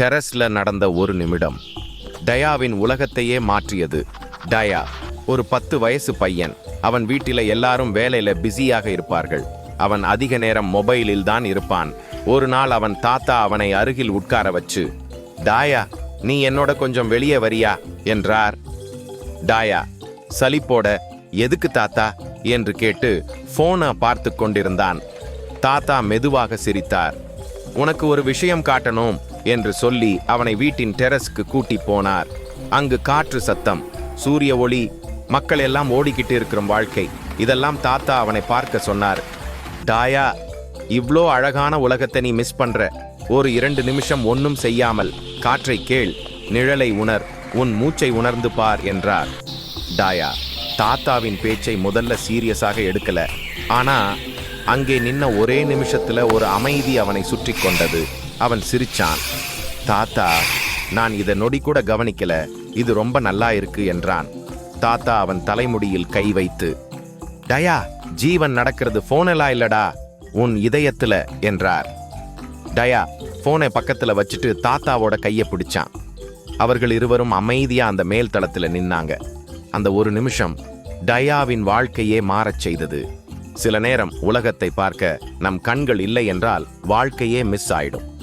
டெரஸ்ல நடந்த ஒரு நிமிடம். டயாவின் உலகத்தையே மாற்றியது. டயா ஒரு பத்து வயசு பையன். அவன் வீட்டில் எல்லாரும் வேலையில பிஸியாக இருப்பார்கள். அவன் அதிக நேரம் மொபைலில் தான் இருப்பான். ஒரு நாள் அவன் தாத்தா அவனை அருகில் உட்கார வச்சு டாயா நீ என்னோட கொஞ்சம் வெளியே வரியா? என்றார். டாயா சலிப்போட எதுக்கு தாத்தா? என்று கேட்டு போனை பார்த்து கொண்டிருந்தான். தாத்தா மெதுவாக சிரித்தார். உனக்கு ஒரு விஷயம் காட்டணும். என்று சொல்லி அவனை வீட்டின் டெரஸ்க்கு கூட்டி போனார். அங்கு காற்று சத்தம் சூரிய ஒளி மக்கள் எல்லாம் ஓடிக்கிட்டு இருக்கிற வாழ்க்கை. இதெல்லாம் தாத்தா அவனை பார்க்க சொன்னார். டாயா இவ்ளோ அழகான உலகத்தை நீ மிஸ் பண்ற. ஒரு இரண்டு நிமிஷம் ஒன்னும் செய்யாமல் காற்றை கேள் நிழலை உணர் உன் மூச்சை உணர்ந்து பார் என்றார். டாயா தாத்தாவின் பேச்சை முதல்ல சீரியஸாக எடுக்கல. ஆனா அங்கே நின்ன ஒரே நிமிஷத்துல ஒரு அமைதி அவனை சுற்றி கொண்டது. அவன் சிரிச்சான். தாத்தா நான் இதை நொடி கூட கவனிக்கல. இது ரொம்ப நல்லா இருக்கு என்றான். தாத்தா அவன் தலைமுடியில் கை வைத்து டயா ஜீவன் நடக்கிறது போனெல்லாம் இல்லடா. உன் இதயத்துல என்றார். டயா போனை பக்கத்துல வச்சுட்டு தாத்தாவோட கையை பிடிச்சான். அவர்கள் இருவரும் அமைதியா அந்த மேல் தளத்துல நின்னாங்க. அந்த ஒரு நிமிஷம் டயாவின் வாழ்க்கையே மாறச் செய்தது. சில நேரம் உலகத்தை பார்க்க நம் கண்கள் இல்லை என்றால் வாழ்க்கையே மிஸ் ஆயிடும்.